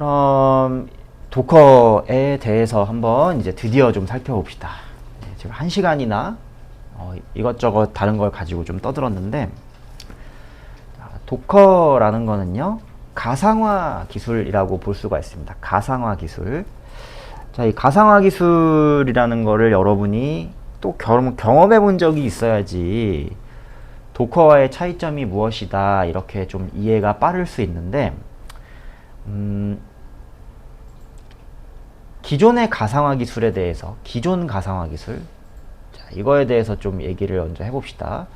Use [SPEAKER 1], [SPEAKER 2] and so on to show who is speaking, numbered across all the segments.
[SPEAKER 1] 그럼 도커에 대해서 한번 이제 드디어 좀 살펴봅시다. 네, 지금 한 시간이나 어, 이것저것 다른 걸 가지고 좀 떠들었는데 자, 도커라는 거는요 가상화 기술이라고 볼 수가 있습니다. 가상화 기술. 자, 이 가상화 기술이라는 거를 여러분이 또 경험, 경험해 본 적이 있어야지 도커와의 차이점이 무엇이다 이렇게 좀 이해가 빠를 수 있는데 음, 기존의 가상화 기술에 대해서 기존 가상화 기술 자, 이거에 대해서 좀 얘기를 먼저 해봅시다.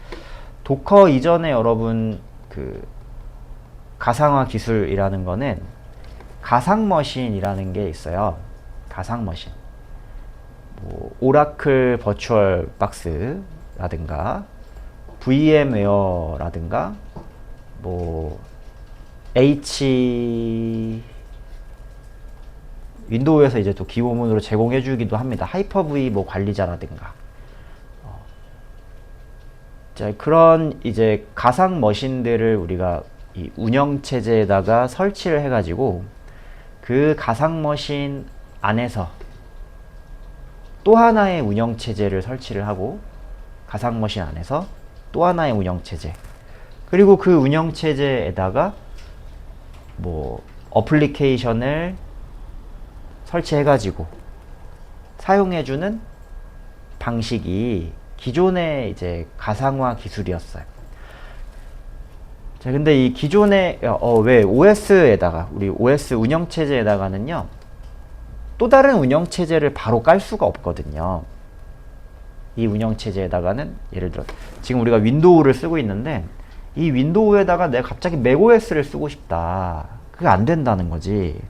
[SPEAKER 1] 도커 이전에 여러분 그 가상화 기술이라는 거는 가상 머신이라는 게 있어요. 가상 머신. 뭐 오라클 버추얼 박스라든가 VM웨어라든가 뭐 H 윈도우에서 이제 또 기본으로 제공해 주기도 합니다. 하이퍼V 뭐 관리자라든가. 어. 자, 그런 이제 가상 머신들을 우리가 이 운영 체제에다가 설치를 해 가지고 그 가상 머신 안에서 또 하나의 운영 체제를 설치를 하고 가상 머신 안에서 또 하나의 운영 체제 그리고 그 운영 체제에다가 뭐 어플리케이션을 설치해 가지고 사용해 주는 방식이 기존의 이제 가상화 기술이었어요. 자, 근데 이 기존의 어, 왜 OS에다가 우리 OS 운영 체제에다가는요. 또 다른 운영 체제를 바로 깔 수가 없거든요. 이 운영 체제에다가는 예를 들어 지금 우리가 윈도우를 쓰고 있는데 이 윈도우에다가 내가 갑자기 맥OS를 쓰고 싶다. 그게 안 된다는 거지.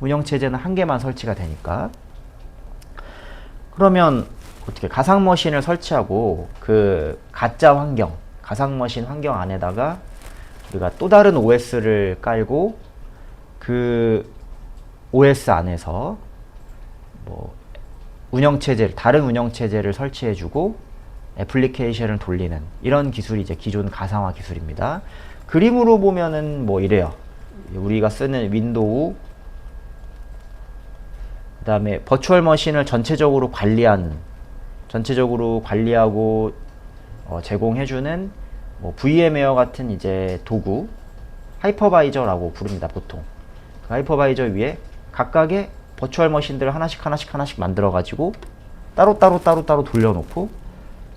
[SPEAKER 1] 운영 체제는 한 개만 설치가 되니까. 그러면 어떻게 가상 머신을 설치하고 그 가짜 환경, 가상 머신 환경 안에다가 우리가 또 다른 OS를 깔고 그 OS 안에서 뭐 운영 체제를 다른 운영 체제를 설치해 주고 애플리케이션을 돌리는 이런 기술이 이제 기존 가상화 기술입니다. 그림으로 보면은 뭐 이래요. 우리가 쓰는 윈도우 그 다음에 버추얼 머신을 전체적으로 관리하는 전체적으로 관리하고 어, 제공해주는 뭐 VM웨어 같은 이제 도구 하이퍼바이저라고 부릅니다 보통 그 하이퍼바이저 위에 각각의 버추얼 머신들을 하나씩 하나씩 하나씩 만들어 가지고 따로 따로 따로 따로 돌려놓고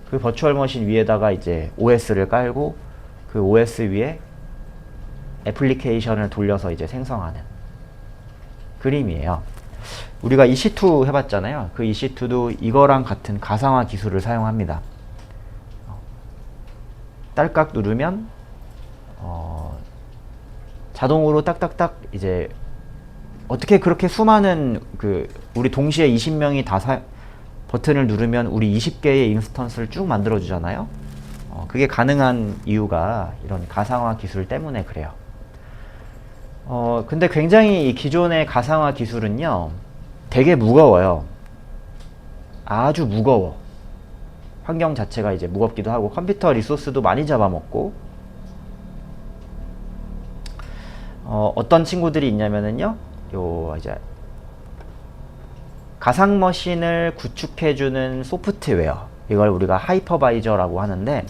[SPEAKER 1] 그 버추얼 머신 위에다가 이제 OS를 깔고 그 OS 위에 애플리케이션을 돌려서 이제 생성하는 그림이에요. 우리가 EC2 해봤잖아요. 그 EC2도 이거랑 같은 가상화 기술을 사용합니다. 어, 딸깍 누르면 어, 자동으로 딱딱딱 이제 어떻게 그렇게 수많은 그 우리 동시에 20명이 다 사, 버튼을 누르면 우리 20개의 인스턴스를 쭉 만들어 주잖아요. 어, 그게 가능한 이유가 이런 가상화 기술 때문에 그래요. 어, 근데 굉장히 이 기존의 가상화 기술은요, 되게 무거워요. 아주 무거워. 환경 자체가 이제 무겁기도 하고 컴퓨터 리소스도 많이 잡아먹고 어, 어떤 친구들이 있냐면은요, 요 이제 가상 머신을 구축해주는 소프트웨어 이걸 우리가 하이퍼바이저라고 하는데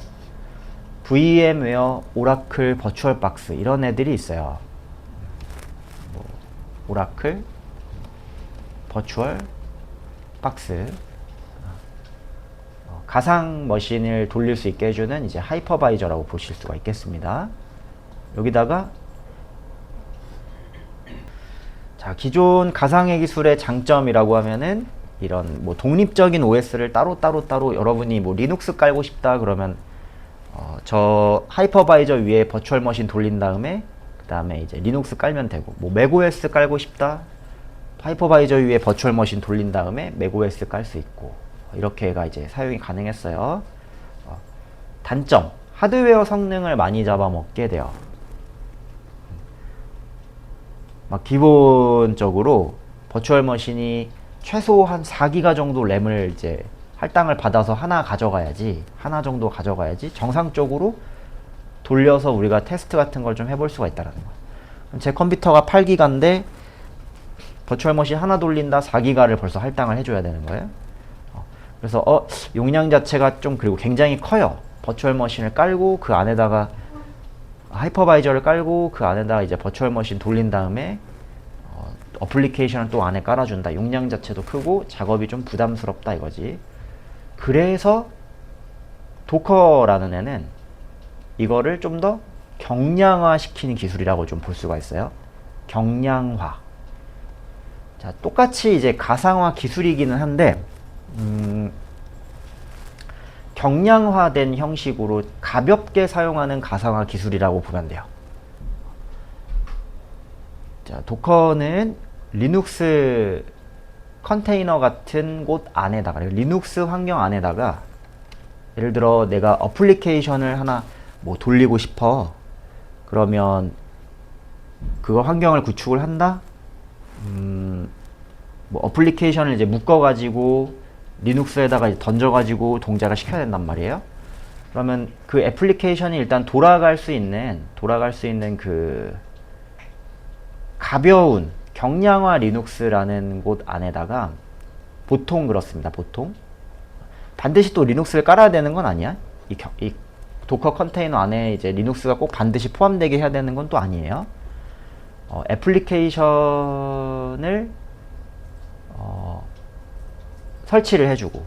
[SPEAKER 1] VM웨어, 오라클, 버추얼 박스 이런 애들이 있어요. 뭐, 오라클, 버추얼 박스 어, 가상 머신을 돌릴 수 있게 해주는 이제 하이퍼바이저라고 보실 수가 있겠습니다. 여기다가 자 기존 가상의 기술의 장점이라고 하면은 이런 뭐 독립적인 OS를 따로 따로 따로 여러분이 뭐 리눅스 깔고 싶다 그러면 어, 저 하이퍼바이저 위에 버추얼 머신 돌린 다음에 그 다음에 이제 리눅스 깔면 되고 뭐 맥OS 깔고 싶다 하이퍼바이저 위에 버추얼 머신 돌린 다음에 맥OS 깔 수 있고 이렇게가 이제 사용이 가능했어요. 어, 단점 하드웨어 성능을 많이 잡아먹게 돼요. 막 기본적으로 버추얼 머신이 최소 한 4기가 정도 램을 이제 할당을 받아서 하나 가져가야지 하나 정도 가져가야지 정상적으로 돌려서 우리가 테스트 같은 걸 좀 해볼 수가 있다는 거예요. 제 컴퓨터가 8기가인데 버추얼 머신 하나 돌린다 4기가를 벌써 할당을 해줘야 되는 거예요. 어, 그래서 어 용량 자체가 좀 그리고 굉장히 커요. 버추얼 머신을 깔고 그 안에다가 하이퍼바이저를 깔고 그 안에다가 이제 버추얼 머신 돌린 다음에 어, 어플리케이션을 또 안에 깔아준다. 용량 자체도 크고 작업이 좀 부담스럽다 이거지. 그래서 도커라는 애는 이거를 좀 더 경량화 시키는 기술이라고 좀 볼 수가 있어요. 경량화. 자, 똑같이 이제 가상화 기술이기는 한데, 음, 경량화된 형식으로 가볍게 사용하는 가상화 기술이라고 보면 돼요. 자, 도커는 리눅스 컨테이너 같은 곳 안에다가, 리눅스 환경 안에다가, 예를 들어 내가 어플리케이션을 하나 뭐 돌리고 싶어. 그러면 그거 환경을 구축을 한다? 음, 뭐 어플리케이션을 이제 묶어가지고 리눅스에다가 던져가지고 동작을 시켜야 된단 말이에요. 그러면 그 애플리케이션이 일단 돌아갈 수 있는 돌아갈 수 있는 그 가벼운 경량화 리눅스라는 곳 안에다가 보통 그렇습니다. 보통 반드시 또 리눅스를 깔아야 되는 건 아니야. 이, 겨- 이 도커 컨테이너 안에 이제 리눅스가 꼭 반드시 포함되게 해야 되는 건 또 아니에요. 어, 애플리케이션을 어, 설치를 해주고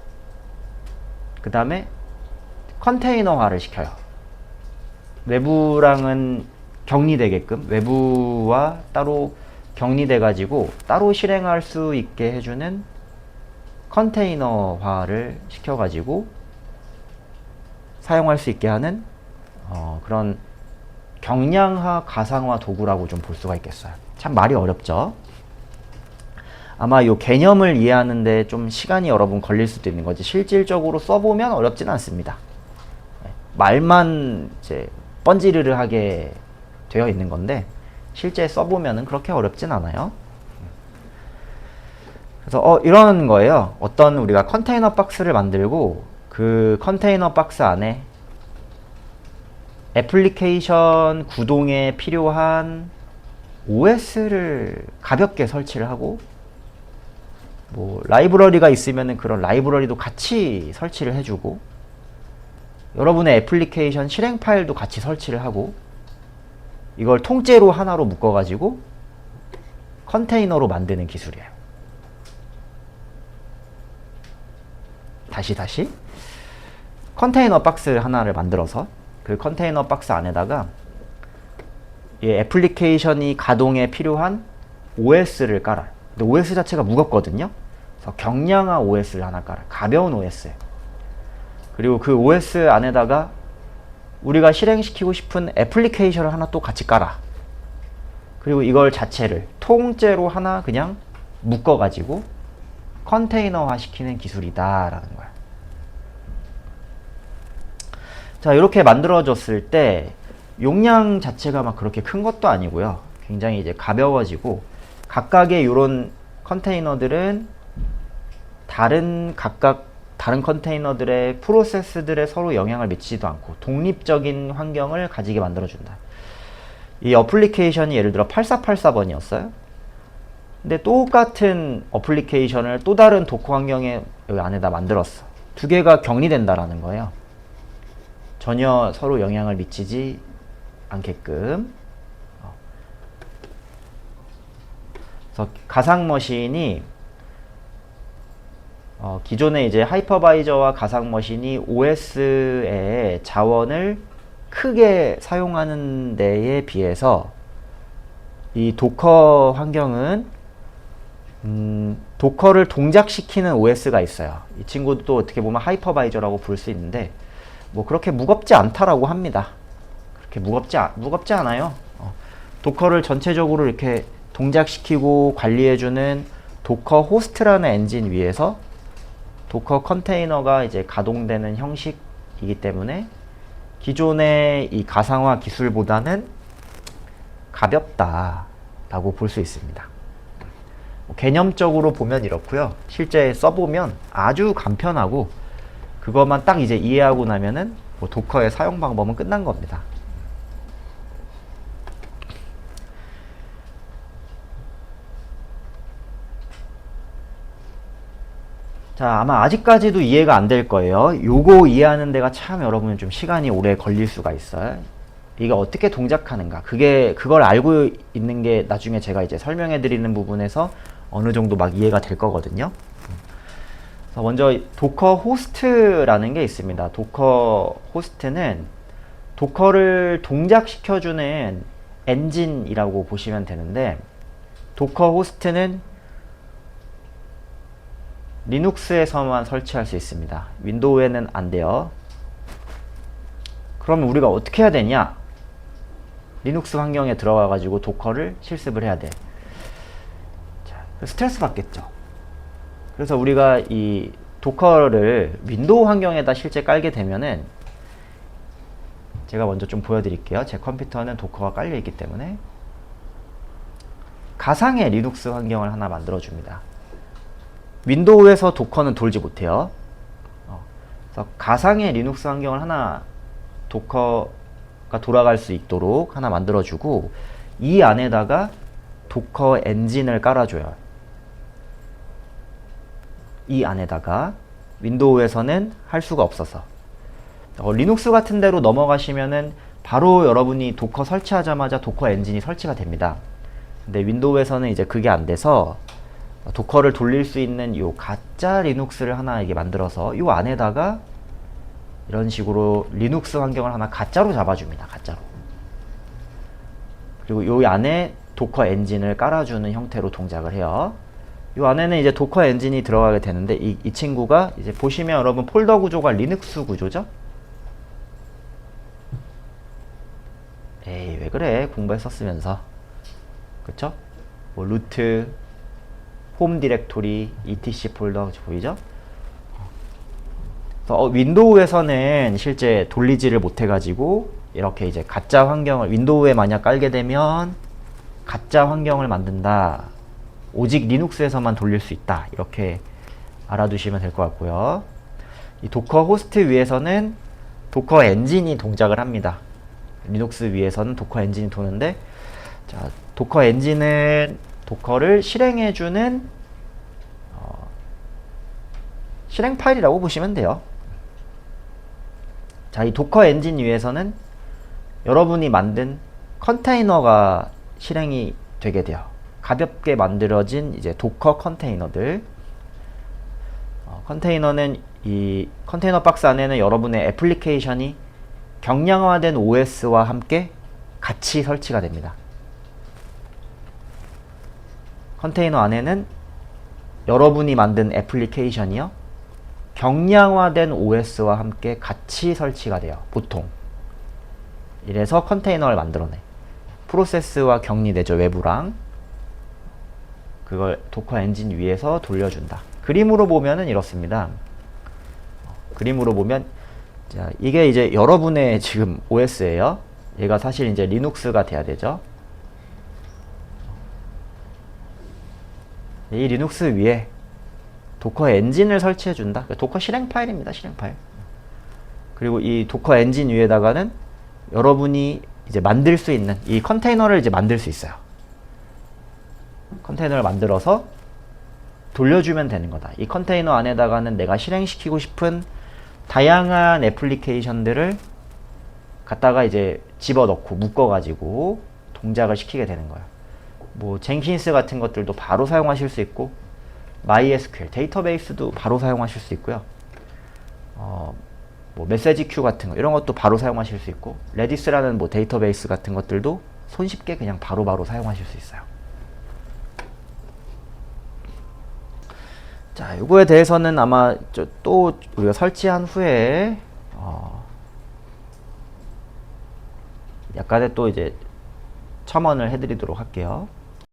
[SPEAKER 1] 그 다음에 컨테이너화를 시켜요. 외부랑은 격리되게끔 외부와 따로 격리돼 가지고 따로 실행할 수 있게 해주는 컨테이너화를 시켜 가지고 사용할 수 있게 하는 어, 그런 경량화 가상화 도구라고 좀 볼 수가 있겠어요. 참 말이 어렵죠. 아마 이 개념을 이해하는데 좀 시간이 여러분 걸릴 수도 있는 거지 실질적으로 써보면 어렵진 않습니다. 네, 말만 이제 뻔지르르하게 되어 있는 건데 실제 써보면은 그렇게 어렵진 않아요. 그래서 어 이런 거예요. 어떤 우리가 컨테이너 박스를 만들고 그 컨테이너 박스 안에 애플리케이션 구동에 필요한 OS를 가볍게 설치를 하고 뭐 라이브러리가 있으면은 그런 라이브러리도 같이 설치를 해주고 여러분의 애플리케이션 실행 파일도 같이 설치를 하고 이걸 통째로 하나로 묶어가지고 컨테이너로 만드는 기술이에요. 다시 다시 컨테이너 박스 하나를 만들어서 그 컨테이너 박스 안에다가 이 애플리케이션이 가동에 필요한 OS를 깔아요. 근데 OS 자체가 무겁거든요. 그래서 경량화 OS를 하나 깔아요. 가벼운 OS. 그리고 그 OS 안에다가 우리가 실행시키고 싶은 애플리케이션을 하나 또 같이 깔아. 그리고 이걸 자체를 통째로 하나 그냥 묶어가지고 컨테이너화 시키는 기술이다라는 거야. 자, 이렇게 만들어졌을 때 용량 자체가 막 그렇게 큰 것도 아니고요. 굉장히 이제 가벼워지고 각각의 이런 컨테이너들은 다른 각각 다른 컨테이너들의 프로세스들에 서로 영향을 미치지도 않고 독립적인 환경을 가지게 만들어준다. 이 어플리케이션이 예를 들어 8484번이었어요. 근데 똑같은 어플리케이션을 또 다른 도커 환경에 여기 안에다 만들었어. 두 개가 격리된다라는 거예요. 전혀 서로 영향을 미치지 않게끔. 어. 그래서 가상 머신이 어, 기존의 이제 하이퍼바이저와 가상 머신이 OS의 자원을 크게 사용하는 데에 비해서 이 도커 환경은 음, 도커를 동작시키는 OS가 있어요. 이 친구도 어떻게 보면 하이퍼바이저라고 볼수 있는데 뭐 그렇게 무겁지 않다라고 합니다. 그렇게 무겁지 아- 무겁지 않아요. 어, 도커를 전체적으로 이렇게 동작시키고 관리해주는 도커 호스트라는 엔진 위에서 도커 컨테이너가 이제 가동되는 형식이기 때문에 기존의 이 가상화 기술보다는 가볍다라고 볼 수 있습니다. 뭐 개념적으로 보면 이렇고요. 실제 써보면 아주 간편하고 그것만 딱 이제 이해하고 나면은 뭐 도커의 사용 방법은 끝난 겁니다. 자, 아마 아직까지도 이해가 안 될 거예요. 요거 이해하는 데가 참 여러분은 좀 시간이 오래 걸릴 수가 있어요. 이게 어떻게 동작하는가. 그게, 그걸 알고 있는 게 나중에 제가 이제 설명해 드리는 부분에서 어느 정도 막 이해가 될 거거든요. 먼저 도커 호스트라는 게 있습니다. 도커 호스트는 도커를 동작시켜주는 엔진이라고 보시면 되는데 도커 호스트는 리눅스에서만 설치할 수 있습니다. 윈도우에는 안 돼요. 그러면 우리가 어떻게 해야 되냐? 리눅스 환경에 들어가 가지고 도커를 실습을 해야 돼. 자, 스트레스 받겠죠. 그래서 우리가 이 도커를 윈도우 환경에다 실제 깔게 되면은 제가 먼저 좀 보여드릴게요. 제 컴퓨터는 도커가 깔려 있기 때문에 가상의 리눅스 환경을 하나 만들어 줍니다. 윈도우에서 도커는 돌지 못해요. 어, 그래서 가상의 리눅스 환경을 하나 도커가 돌아갈 수 있도록 하나 만들어주고 이 안에다가 도커 엔진을 깔아줘요. 이 안에다가 윈도우에서는 할 수가 없어서 어, 리눅스 같은 데로 넘어가시면은 바로 여러분이 도커 설치하자마자 도커 엔진이 설치가 됩니다. 근데 윈도우에서는 이제 그게 안 돼서 도커를 돌릴 수 있는 요 가짜 리눅스를 하나 이게 만들어서 요 안에다가 이런 식으로 리눅스 환경을 하나 가짜로 잡아줍니다. 가짜로. 그리고 요 안에 도커 엔진을 깔아주는 형태로 동작을 해요. 요 안에는 이제 도커 엔진이 들어가게 되는데 이, 이 친구가 이제 보시면 여러분 폴더 구조가 리눅스 구조죠? 에이 왜 그래 공부했었으면서 그쵸? 뭐 루트 홈 디렉토리 etc 폴더 보이죠? 어, 윈도우에서는 실제 돌리지를 못해 가지고 이렇게 이제 가짜 환경을 윈도우에 만약 깔게 되면 가짜 환경을 만든다. 오직 리눅스에서만 돌릴 수 있다. 이렇게 알아두시면 될 것 같고요. 이 도커 호스트 위에서는 도커 엔진이 동작을 합니다. 리눅스 위에서는 도커 엔진이 도는데 자, 도커 엔진은 도커를 실행해주는 어, 실행 파일이라고 보시면 돼요. 자, 이 도커 엔진 위에서는 여러분이 만든 컨테이너가 실행이 되게 돼요. 가볍게 만들어진 이제 도커 컨테이너들. 어, 컨테이너는 이 컨테이너 박스 안에는 여러분의 애플리케이션이 경량화된 OS와 함께 같이 설치가 됩니다. 컨테이너 안에는 여러분이 만든 애플리케이션이요. 경량화된 OS와 함께 같이 설치가 돼요. 보통. 이래서 컨테이너를 만들어내. 프로세스와 격리되죠. 외부랑. 그걸 도커 엔진 위에서 돌려준다. 그림으로 보면은 이렇습니다. 그림으로 보면 자, 이게 이제 여러분의 지금 OS예요. 얘가 사실 이제 리눅스가 돼야 되죠. 이 리눅스 위에 도커 엔진을 설치해 준다. 도커 실행 파일입니다. 실행 파일. 그리고 이 도커 엔진 위에다가는 여러분이 이제 만들 수 있는 이 컨테이너를 이제 만들 수 있어요. 컨테이너를 만들어서 돌려주면 되는 거다. 이 컨테이너 안에다가는 내가 실행시키고 싶은 다양한 애플리케이션들을 갖다가 이제 집어넣고 묶어가지고 동작을 시키게 되는 거예요. 뭐 젠킨스 같은 것들도 바로 사용하실 수 있고 MySQL 데이터베이스도 바로 사용하실 수 있고요. 어, 뭐 메시지 큐 같은 거 이런 것도 바로 사용하실 수 있고 레디스라는 뭐 데이터베이스 같은 것들도 손쉽게 그냥 바로바로 바로 사용하실 수 있어요. 자, 요거에 대해서는 아마 또 우리가 설치한 후에 어, 약간의 또 이제 첨언을 해드리도록 할게요.